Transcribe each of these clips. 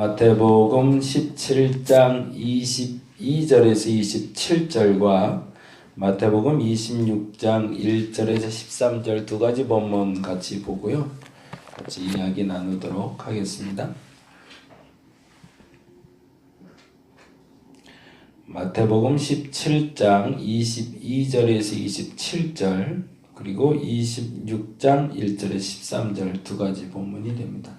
마태복음 17장 22절에서 27절과 마태복음 26장 1절에서 13절 두 가지 본문 같이 보고요. 같이 이야기 나누도록 하겠습니다. 마태복음 17장 22절에서 27절 그리고 26장 1절에서 13절 두 가지 본문이 됩니다.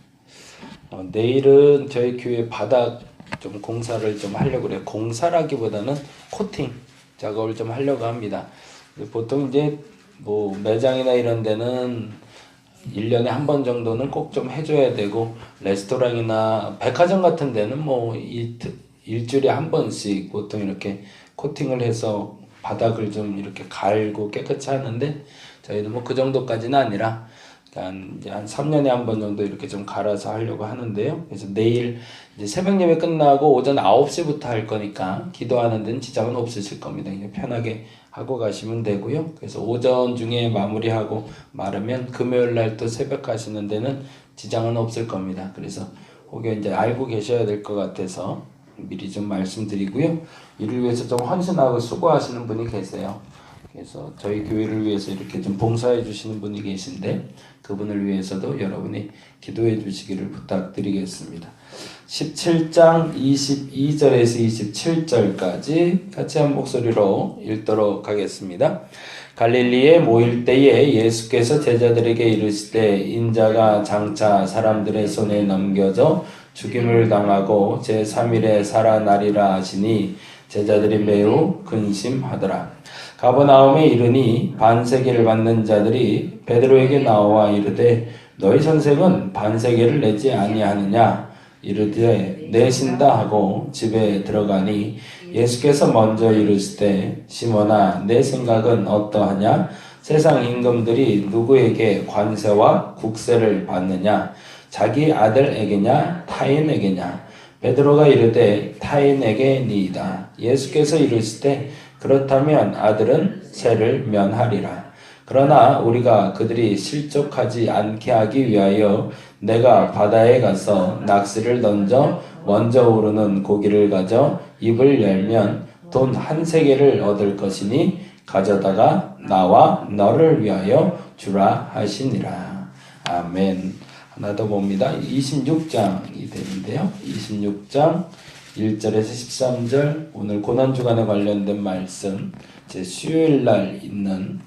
어, 내일은 저희 교회 바닥 좀 공사를 좀 하려고 그래요. 공사라기보다는 코팅 작업을 좀 하려고 합니다. 보통 이제 뭐 매장이나 이런 데는 1년에 한 번 정도는 꼭 좀 해줘야 되고 레스토랑이나 백화점 같은 데는 뭐 이, 일주일에 한 번씩 보통 이렇게 코팅을 해서 바닥을 좀 이렇게 갈고 깨끗이 하는데 저희는 뭐 그 정도까지는 아니라 한 이제 한 3년에 한 번 정도 이렇게 좀 갈아서 하려고 하는데요. 그래서 내일 이제 새벽 예배 끝나고 오전 9시부터 할 거니까 기도하는 데는 지장은 없으실 겁니다. 그냥 편하게 하고 가시면 되고요. 그래서 오전 중에 마무리하고 마르면 금요일 날 또 새벽 가시는 데는 지장은 없을 겁니다. 그래서 혹여 이제 알고 계셔야 될 것 같아서 미리 좀 말씀드리고요. 이를 위해서 좀 헌신하고 수고하시는 분이 계세요. 그래서 저희 교회를 위해서 이렇게 좀 봉사해 주시는 분이 계신데 그분을 위해서도 여러분이 기도해 주시기를 부탁드리겠습니다. 17장 22절에서 27절까지 같이 한 목소리로 읽도록 하겠습니다. 갈릴리에 모일 때에 예수께서 제자들에게 이르시되 인자가 장차 사람들의 손에 넘겨져 죽임을 당하고 제3일에 살아나리라 하시니 제자들이 매우 근심하더라. 가버나움에 이르니 반세계를 받는 자들이 베드로에게 나와 이르되 너희 선생은 반세계를 내지 아니하느냐? 이르되 내신다 하고 집에 들어가니 예수께서 먼저 이르시되 시몬아 내 생각은 어떠하냐? 세상 임금들이 누구에게 관세와 국세를 받느냐? 자기 아들에게냐? 타인에게냐? 베드로가 이르되 타인에게 니이다. 예수께서 이르시되 그렇다면 아들은 세를 면하리라. 그러나 우리가 그들이 실족하지 않게 하기 위하여 내가 바다에 가서 낚시를 던져 먼저 오르는 고기를 가져 입을 열면 돈 한 세계를 얻을 것이니 가져다가 나와 너를 위하여 주라 하시니라. 아멘. 하나 더 봅니다. 26장이 되는데요. 26장 1절에서 13절 오늘 고난 주간에 관련된 말씀 제 수요일 날 있는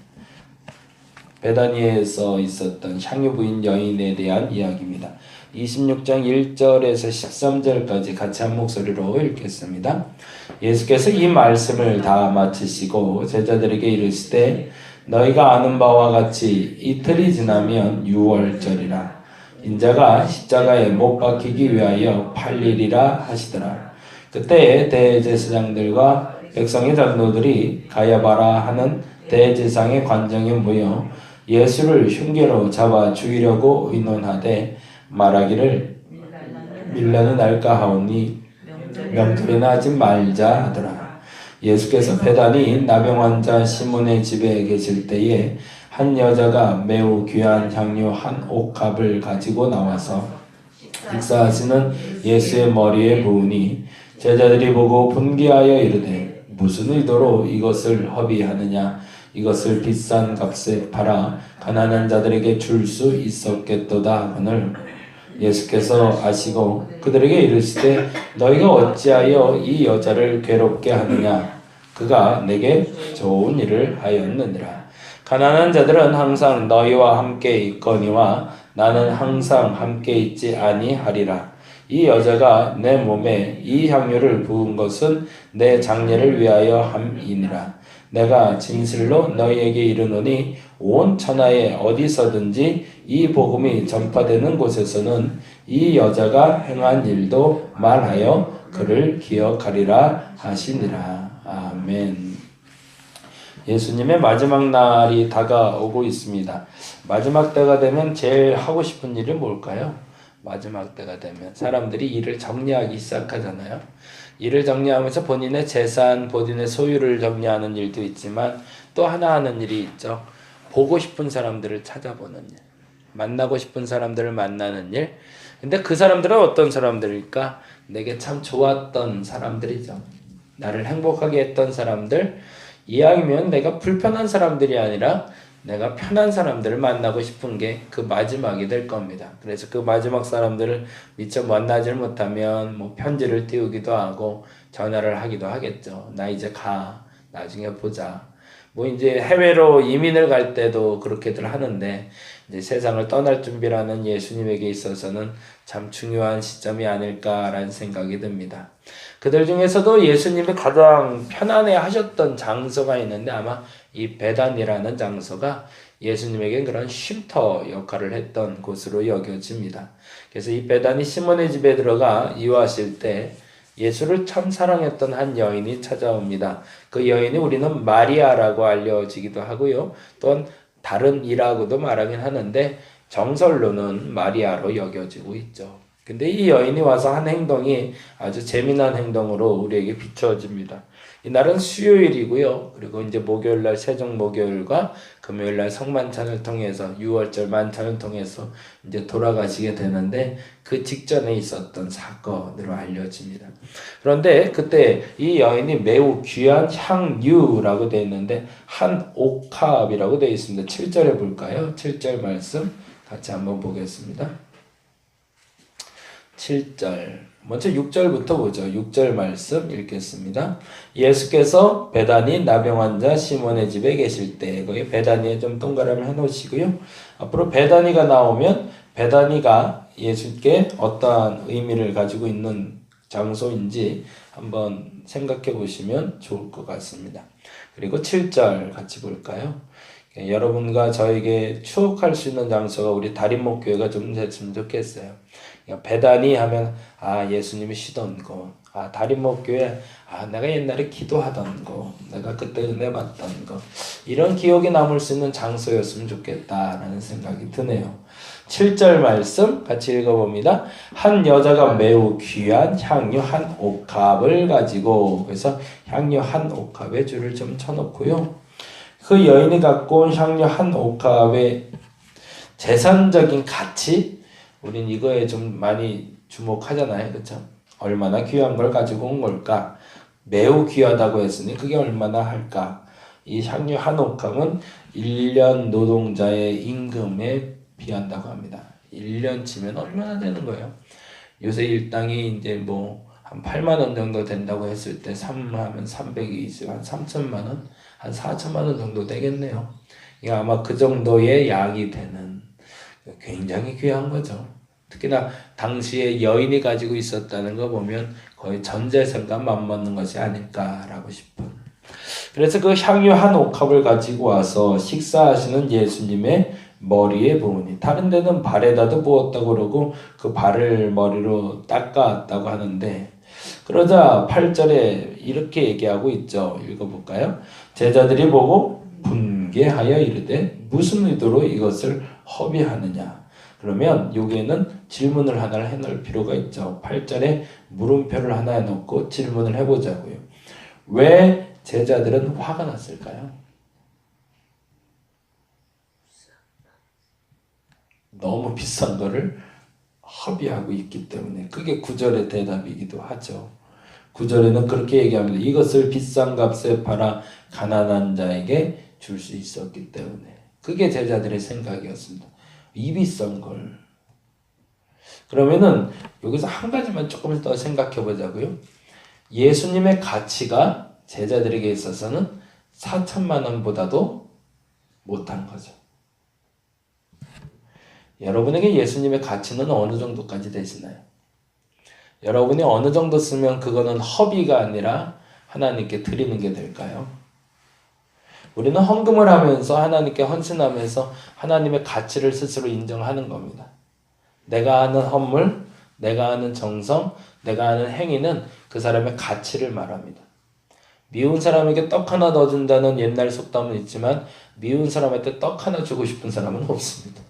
베다니에서 있었던 향유 부인 여인에 대한 이야기입니다. 26장 1절에서 13절까지 같이 한 목소리로 읽겠습니다. 예수께서 이 말씀을 다 마치시고 제자들에게 이르시되 너희가 아는 바와 같이 이틀이 지나면 유월절이라 인자가 십자가에 못 박히기 위하여 팔리리라 하시더라. 그때 대제사장들과 백성의 장로들이 가야바라 하는 대제상의 관정에 모여 예수를 흉계로 잡아 죽이려고 의논하되 말하기를 밀라는 날까 하오니 명절이나 하지 말자 하더라. 예수께서 배단이 나병 환자 시몬의 집에 계실 때에 한 여자가 매우 귀한 향료 한 옥합을 가지고 나와서 식사하시는 예수의 머리에 부으니 제자들이 보고 분기하여 이르되 무슨 의도로 이것을 허비하느냐? 이것을 비싼 값에 팔아 가난한 자들에게 줄 수 있었겠도다. 하늘 예수께서 아시고 그들에게 이르시되 너희가 어찌하여 이 여자를 괴롭게 하느냐? 그가 내게 좋은 일을 하였느니라. 가난한 자들은 항상 너희와 함께 있거니와 나는 항상 함께 있지 아니하리라 이 여자가 내 몸에 이 향유를 부은 것은 내 장례를 위하여 함이니라. 내가 진실로 너희에게 이르노니 온 천하에 어디서든지 이 복음이 전파되는 곳에서는 이 여자가 행한 일도 말하여 그를 기억하리라 하시니라. 아멘. 예수님의 마지막 날이 다가오고 있습니다. 마지막 때가 되면 제일 하고 싶은 일이 뭘까요? 마지막 때가 되면 사람들이 일을 정리하기 시작하잖아요. 일을 정리하면서 본인의 재산, 본인의 소유를 정리하는 일도 있지만 또 하나 하는 일이 있죠. 보고 싶은 사람들을 찾아보는 일. 만나고 싶은 사람들을 만나는 일. 근데 그 사람들은 어떤 사람들일까? 내게 참 좋았던 사람들이죠. 나를 행복하게 했던 사람들. 이왕이면 내가 불편한 사람들이 아니라 내가 편한 사람들을 만나고 싶은 게 그 마지막이 될 겁니다. 그래서 그 마지막 사람들을 미처 만나질 못하면 뭐 편지를 띄우기도 하고 전화를 하기도 하겠죠. 나 이제 가. 나중에 보자. 뭐 이제 해외로 이민을 갈 때도 그렇게들 하는데 이제 세상을 떠날 준비라는 예수님에게 있어서는 참 중요한 시점이 아닐까라는 생각이 듭니다. 그들 중에서도 예수님이 가장 편안해 하셨던 장소가 있는데 아마 이 베단이라는 장소가 예수님에게 그런 쉼터 역할을 했던 곳으로 여겨집니다. 그래서 이 베단이 시몬의 집에 들어가 이유하실 때 예수를 참 사랑했던 한 여인이 찾아옵니다. 그 여인이 우리는 마리아라고 알려지기도 하고요. 또한 다른 이라고도 말하긴 하는데 정설로는 마리아로 여겨지고 있죠. 근데 이 여인이 와서 한 행동이 아주 재미난 행동으로 우리에게 비춰집니다. 이날은 수요일이고요. 그리고 이제 목요일 날 세종 목요일과 금요일 날 성만찬을 통해서 6월절 만찬을 통해서 이제 돌아가시게 되는데 그 직전에 있었던 사건으로 알려집니다. 그런데 그때 이 여인이 매우 귀한 향유라고 되어 있는데 한 옥합이라고 되어 있습니다. 7절에 볼까요? 7절 말씀 같이 한번 보겠습니다. 7절. 먼저 6절부터 보죠. 6절 말씀 읽겠습니다. 예수께서 베다니 나병 환자 시몬의 집에 계실 때 거기 베다니에 좀 동그라미 해 놓으시고요. 앞으로 베다니가 나오면 베다니가 예수께 어떠한 의미를 가지고 있는 장소인지 한번 생각해 보시면 좋을 것 같습니다. 그리고 7절 같이 볼까요? 여러분과 저에게 추억할 수 있는 장소가 우리 다림목 교회가 좀 됐으면 좋겠어요. 배단이 하면 아 예수님이 쉬던 곳, 아 다림목교회, 아 내가 옛날에 기도하던 곳, 내가 그때 은혜 받던 곳 이런 기억이 남을 수 있는 장소였으면 좋겠다라는 생각이 드네요. 7절 말씀 같이 읽어봅니다. 한 여자가 매우 귀한 향유 한 옥합을 가지고 그래서 향유 한 옥합에 줄을 좀 쳐놓고요. 그 여인이 갖고 온 향유 한 옥합의 재산적인 가치 우린 이거에 좀 많이 주목하잖아요. 그렇죠? 얼마나 귀한 걸 가지고 온 걸까? 매우 귀하다고 했으니 그게 얼마나 할까? 이 향유 한 옥함은 1년 노동자의 임금에 비한다고 합니다. 1년 치면 얼마나 되는 거예요? 요새 일당이 이제 뭐 한 8만 원 정도 된다고 했을 때 3하면 300이 있어요. 한 3천만 원, 한 4천만 원 정도 되겠네요. 이게 아마 그 정도의 양이 되는 굉장히 귀한 거죠. 특히나 당시에 여인이 가지고 있었다는 거 보면 거의 전 재산과 맞먹는 것이 아닐까라고 싶은. 그래서 그 향유 한 옥합을 가지고 와서 식사하시는 예수님의 머리에 부으니 다른 데는 발에다도 부었다고 그러고 그 발을 머리로 닦았다고 하는데 그러자 8절에 이렇게 얘기하고 있죠. 읽어볼까요? 제자들이 보고 분개하여 이르되 무슨 의도로 이것을 허비하느냐. 그러면 여기에는 질문을 하나를 해놓을 필요가 있죠. 8절에 물음표를 하나 해놓고 질문을 해보자고요. 왜 제자들은 화가 났을까요? 너무 비싼 거를 허비하고 있기 때문에 그게 구절의 대답이기도 하죠. 구절에는 그렇게 얘기합니다. 이것을 비싼 값에 팔아 가난한 자에게 줄 수 있었기 때문에 그게 제자들의 생각이었습니다. 이 비싼 걸 그러면은 여기서 한 가지만 조금 더 생각해 보자고요. 예수님의 가치가 제자들에게 있어서는 4천만 원보다도 못한 거죠. 여러분에게 예수님의 가치는 어느 정도까지 되시나요? 여러분이 어느 정도 쓰면 그거는 허비가 아니라 하나님께 드리는 게 될까요? 우리는 헌금을 하면서 하나님께 헌신하면서 하나님의 가치를 스스로 인정하는 겁니다. 내가 하는 헌물, 내가 하는 정성, 내가 하는 행위는 그 사람의 가치를 말합니다. 미운 사람에게 떡 하나 넣어준다는 옛날 속담은 있지만 미운 사람한테 떡 하나 주고 싶은 사람은 없습니다.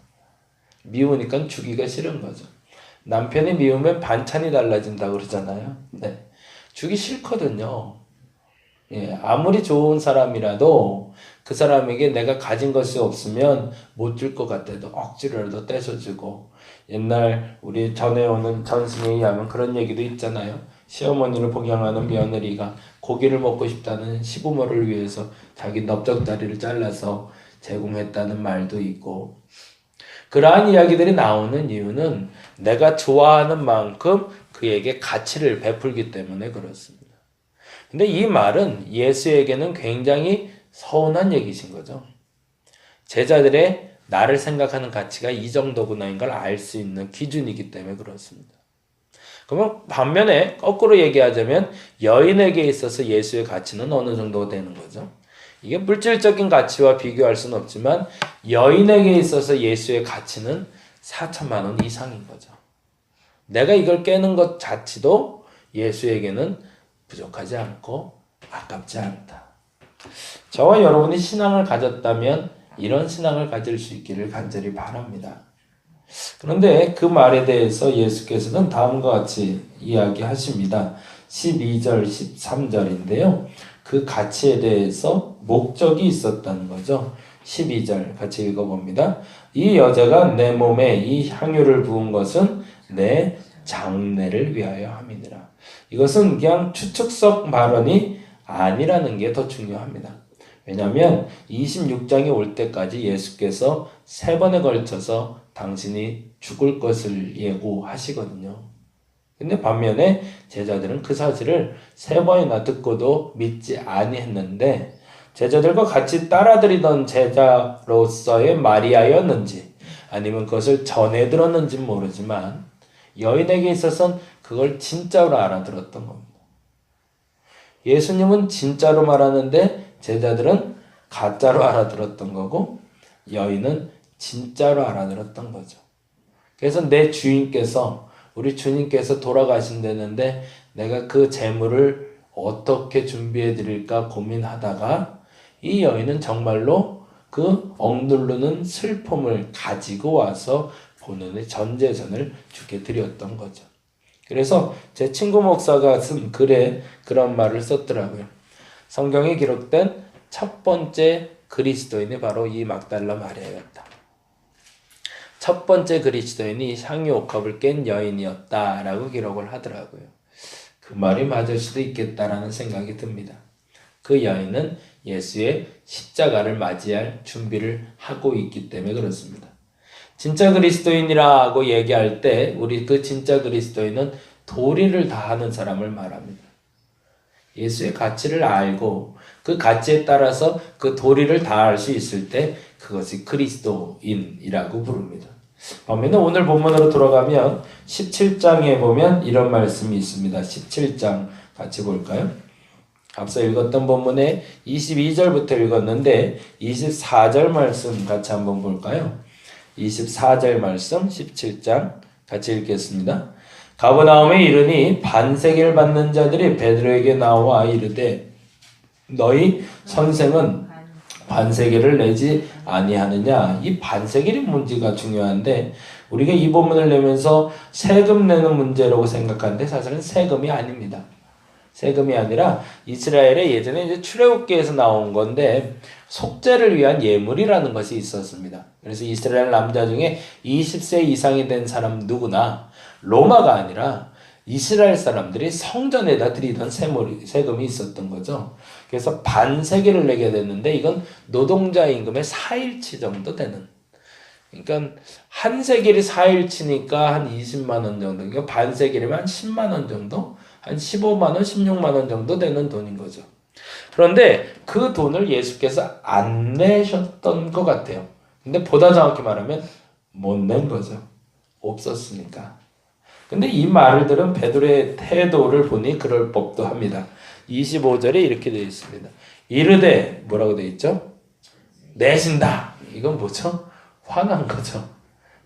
미우니까 주기가 싫은 거죠. 남편이 미우면 반찬이 달라진다고 그러잖아요. 네. 주기 싫거든요. 예, 아무리 좋은 사람이라도 그 사람에게 내가 가진 것이 없으면 못 줄 것 같아도 억지로라도 떼서주고 옛날 우리 전에 오는 전승에 의하면 그런 얘기도 있잖아요. 시어머니를 복양하는 며느리가 고기를 먹고 싶다는 시부모를 위해서 자기 넓적다리를 잘라서 제공했다는 말도 있고 그러한 이야기들이 나오는 이유는 내가 좋아하는 만큼 그에게 가치를 베풀기 때문에 그렇습니다. 근데 이 말은 예수에게는 굉장히 서운한 얘기신 거죠. 제자들의 나를 생각하는 가치가 이 정도구나인 걸 알 수 있는 기준이기 때문에 그렇습니다. 그러면 반면에 거꾸로 얘기하자면 여인에게 있어서 예수의 가치는 어느 정도 되는 거죠. 이게 물질적인 가치와 비교할 수는 없지만 여인에게 있어서 예수의 가치는 4천만 원 이상인 거죠. 내가 이걸 깨는 것 자체도 예수에게는 부족하지 않고 아깝지 않다. 저와 여러분이 신앙을 가졌다면 이런 신앙을 가질 수 있기를 간절히 바랍니다. 그런데 그 말에 대해서 예수께서는 다음과 같이 이야기하십니다. 12절, 13절인데요. 그 가치에 대해서 목적이 있었다는 거죠. 12절 같이 읽어봅니다. 이 여자가 내 몸에 이 향유를 부은 것은 내 장례를 위하여 함이니라. 이것은 그냥 추측성 발언이 아니라는 게 더 중요합니다. 왜냐하면 26장에 올 때까지 예수께서 세 번에 걸쳐서 당신이 죽을 것을 예고하시거든요. 근데 반면에 제자들은 그 사실을 세 번이나 듣고도 믿지 아니했는데 제자들과 같이 따라들이던 제자로서의 마리아였는지 아니면 그것을 전해 들었는지 모르지만 여인에게 있어서는 그걸 진짜로 알아들었던 겁니다. 예수님은 진짜로 말하는데 제자들은 가짜로 알아들었던 거고 여인은 진짜로 알아들었던 거죠. 그래서 내 주인께서 우리 주님께서 돌아가신다는데 내가 그 재물을 어떻게 주비해 드릴까 고민하다가 이 여인은 정말로 그 억누르는 슬픔을 가지고 와서 본인의 전재전을 주게 드렸던 거죠. 그래서 제 친구 목사가 쓴 글에 그런 말을 썼더라고요. 성경에 기록된 첫 번째 그리스도인이 바로 이 막달라 마리아였다. 첫 번째 그리스도인이 향유 옥합을 깬 여인이었다라고 기록을 하더라고요. 그 말이 맞을 수도 있겠다라는 생각이 듭니다. 그 여인은 예수의 십자가를 맞이할 준비를 하고 있기 때문에 그렇습니다. 진짜 그리스도인이라고 얘기할 때 우리 그 진짜 그리스도인은 도리를 다하는 사람을 말합니다. 예수의 가치를 알고 그 가치에 따라서 그 도리를 다할 수 있을 때 그것이 그리스도인이라고 부릅니다. 반면에 오늘 본문으로 돌아가면 17장에 보면 이런 말씀이 있습니다. 17장 같이 볼까요? 앞서 읽었던 본문에 22절부터 읽었는데 24절 말씀 같이 한번 볼까요? 24절 말씀 17장 같이 읽겠습니다. 가버나움에 이르니 반세계를 받는 자들이 베드로에게 나와 이르되 너희 선생은 반세계를 내지 아니하느냐 이 반세계의 문제가 중요한데 우리가 이 본문을 내면서 세금 내는 문제라고 생각하는데 사실은 세금이 아닙니다. 세금이 아니라 이스라엘의 예전에 이제 출애굽기에서 나온 건데 속죄를 위한 예물이라는 것이 있었습니다. 그래서 이스라엘 남자 중에 20세 이상이 된 사람 누구나 로마가 아니라 이스라엘 사람들이 성전에다 드리던 세물이, 세금이 있었던 거죠. 그래서 반세계를 내게 됐는데 이건 노동자 임금의 4일치 정도 되는. 그러니까 한 세겔이 4일치니까 한 20만 원 정도. 그러니까 반 세겔이면 한 10만 원 정도? 한 15만 원, 16만 원 정도 되는 돈인 거죠. 그런데 그 돈을 예수께서 안 내셨던 것 같아요. 근데 보다 정확히 말하면 못 낸 거죠. 없었으니까. 근데 이 말을 들은 베드로의 태도를 보니 그럴 법도 합니다. 25절에 이렇게 되어 있습니다. 이르되 뭐라고 되어 있죠? 내신다. 이건 뭐죠? 화난 거죠.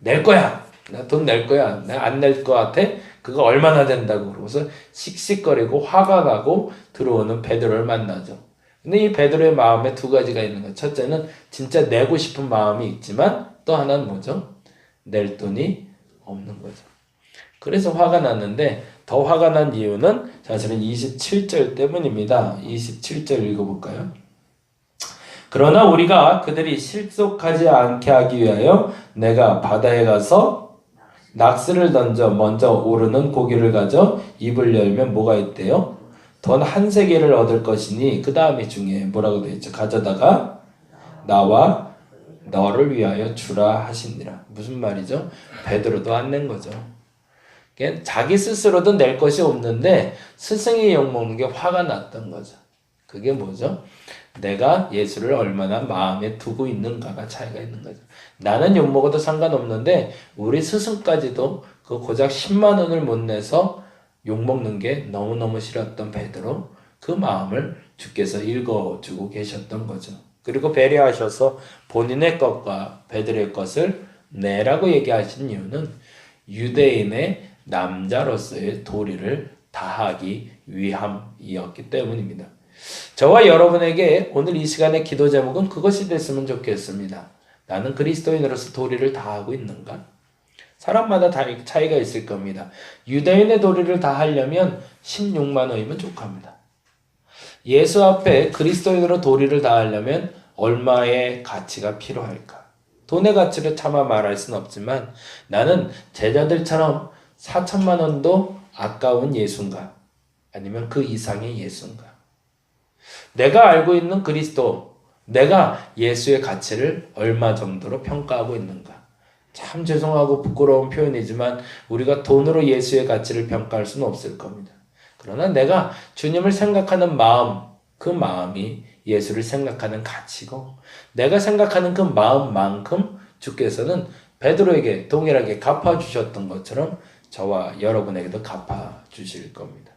낼 거야. 나 돈 낼 거야. 나 안낼것 같아? 그거 얼마나 된다고 그러고서 씩씩거리고 화가 나고 들어오는 베드로를 만나죠. 근데 이 베드로의 마음에 두 가지가 있는 거예요. 첫째는 진짜 내고 싶은 마음이 있지만 또 하나는 뭐죠? 낼 돈이 없는 거죠. 그래서 화가 났는데 더 화가 난 이유는 사실은 27절 때문입니다. 27절 읽어볼까요? 그러나 우리가 그들이 실속하지 않게 하기 위하여 내가 바다에 가서 낙스를 던져 먼저 오르는 고기를 가져 입을 열면 뭐가 있대요? 돈 한 세계를 얻을 것이니 그 다음에 중에 뭐라고 되어 있죠? 가져다가 나와 너를 위하여 주라 하시니라. 무슨 말이죠? 베드로도 안 낸 거죠. 그러니까 자기 스스로도 낼 것이 없는데 스승이 욕먹는 게 화가 났던 거죠. 그게 뭐죠? 내가 예수를 얼마나 마음에 두고 있는가가 차이가 있는 거죠. 나는 욕먹어도 상관없는데 우리 스승까지도 그 고작 10만 원을 못 내서 욕먹는 게 너무너무 싫었던 베드로 그 마음을 주께서 읽어주고 계셨던 거죠. 그리고 배려하셔서 본인의 것과 베드로의 것을 내라고 얘기하신 이유는 유대인의 남자로서의 도리를 다하기 위함이었기 때문입니다. 저와 여러분에게 오늘 이 시간의 기도 제목은 그것이 됐으면 좋겠습니다. 나는 그리스도인으로서 도리를 다하고 있는가? 사람마다 다 차이가 있을 겁니다. 유대인의 도리를 다 하려면 16만 원이면 족합니다. 예수 앞에 그리스도인으로 도리를 다하려면 얼마의 가치가 필요할까? 돈의 가치를 차마 말할 수는 없지만 나는 제자들처럼 4천만 원도 아까운 예수인가? 아니면 그 이상의 예수인가? 내가 알고 있는 그리스도, 내가 예수의 가치를 얼마 정도로 평가하고 있는가? 참 죄송하고 부끄러운 표현이지만 우리가 돈으로 예수의 가치를 평가할 수는 없을 겁니다. 그러나 내가 주님을 생각하는 마음, 그 마음이 예수를 생각하는 가치고 내가 생각하는 그 마음만큼 주께서는 베드로에게 동일하게 갚아 주셨던 것처럼 저와 여러분에게도 갚아 주실 겁니다.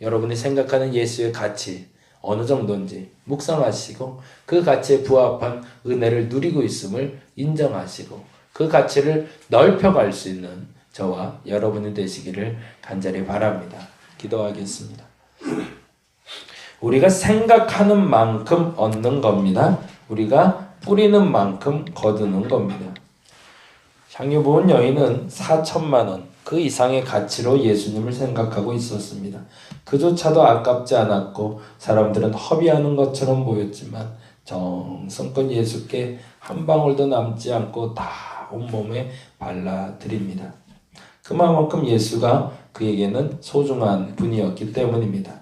여러분이 생각하는 예수의 가치 어느 정도인지 묵상하시고 그 가치에 부합한 은혜를 누리고 있음을 인정하시고 그 가치를 넓혀갈 수 있는 저와 여러분이 되시기를 간절히 바랍니다. 기도하겠습니다. 우리가 생각하는 만큼 얻는 겁니다. 우리가 뿌리는 만큼 거두는 겁니다. 향유 부은 여인은 4천만 원, 그 이상의 가치로 예수님을 생각하고 있었습니다. 그조차도 아깝지 않았고 사람들은 허비하는 것처럼 보였지만 정성껏 예수께 한 방울도 남지 않고 다 온몸에 발라드립니다. 그만큼 예수가 그에게는 소중한 분이었기 때문입니다.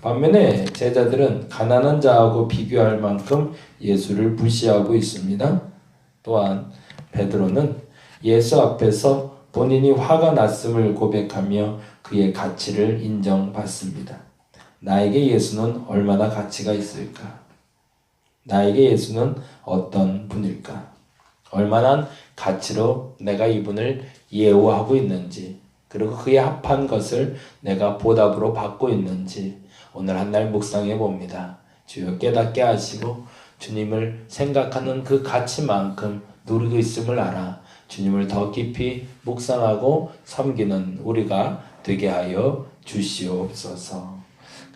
반면에 제자들은 가난한 자하고 비교할 만큼 예수를 무시하고 있습니다. 또한 베드로는 예수 앞에서 본인이 화가 났음을 고백하며 그의 가치를 인정받습니다. 나에게 예수는 얼마나 가치가 있을까? 나에게 예수는 어떤 분일까? 얼마나 가치로 내가 이분을 예우하고 있는지, 그리고 그에 합한 것을 내가 보답으로 받고 있는지 오늘 한 날 묵상해 봅니다. 주여 깨닫게 하시고 주님을 생각하는 그 가치만큼 누리고 있음을 알아 주님을 더 깊이 묵상하고 섬기는 우리가 되게 하여 주시옵소서.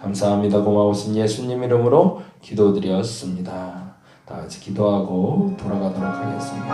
감사합니다. 고마우신 예수님 이름으로 기도드렸습니다. 다 같이 기도하고 돌아가도록 하겠습니다.